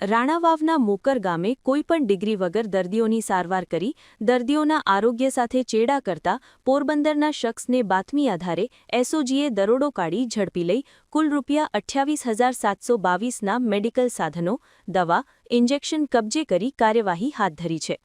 રાણાવાવના મોકર ગામે કોઈપણ ડિગ્રી વગર દર્દીઓની સારવાર કરી દર્દીઓના આરોગ્ય સાથે ચેડા કરતા પોરબંદરના શખ્સને બાતમી આધારે એસઓજીએ દરોડો કાઢી ઝડપી લઈ કુલ રૂપિયા અઠ્યાવીસ હજાર સાતસો બાવીસના મેડિકલ સાધનો, દવા, ઇન્જેક્શન કબજે કરી કાર્યવાહી હાથ ધરી છે.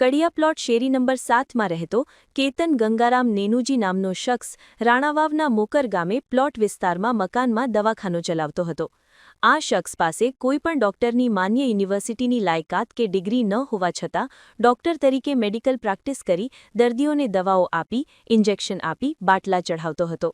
કડિયા પ્લોટ શેરી નંબર સાતમાં રહેતો કેતન ગંગારામ નેનુજી નામનો શખ્સ રાણાવાવના મોકર ગામે પ્લોટ વિસ્તારમાં મકાનમાં દવાખાનો ચલાવતો હતો. આ શખ્સ પાસે કોઈપણ ડોક્ટરની માન્ય યુનિવર્સિટીની લાયકાત કે ડિગ્રી ન હોવા છતાં ડોક્ટર તરીકે મેડિકલ પ્રેક્ટિસ કરી દર્દીઓને દવાઓ આપી, ઇન્જેક્શન આપી, બાટલા ચઢાવતો હતો.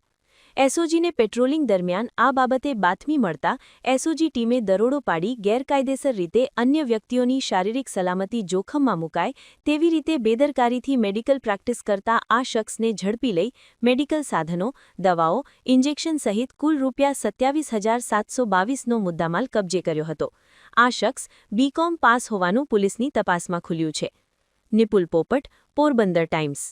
એસઓજીને પેટ્રોલિંગ દરમિયાન આ બાબતે બાતમી મળતા એસઓજી ટીમે દરોડો પાડી, ગેરકાયદેસર રીતે અન્ય વ્યક્તિઓની શારીરિક સલામતી જોખમમાં મુકાય, તેવી રીતે બેદરકારીથી મેડિકલ પ્રેક્ટિસ કરતા આ શખ્સને ઝડપી લઈ મેડિકલ સાધનો, દવાઓ, ઇન્જેક્શન સહિત કુલ રૂપિયા સત્યાવીસ હજાર સાતસો બાવીસનો મુદ્દામાલ કબજે કર્યો હતો. આ શખ્સ બીકોમ પાસ હોવાનું પોલીસની તપાસમાં ખુલ્યું છે. નિપુલ પોપટ, પોરબંદર ટાઈમ્સ.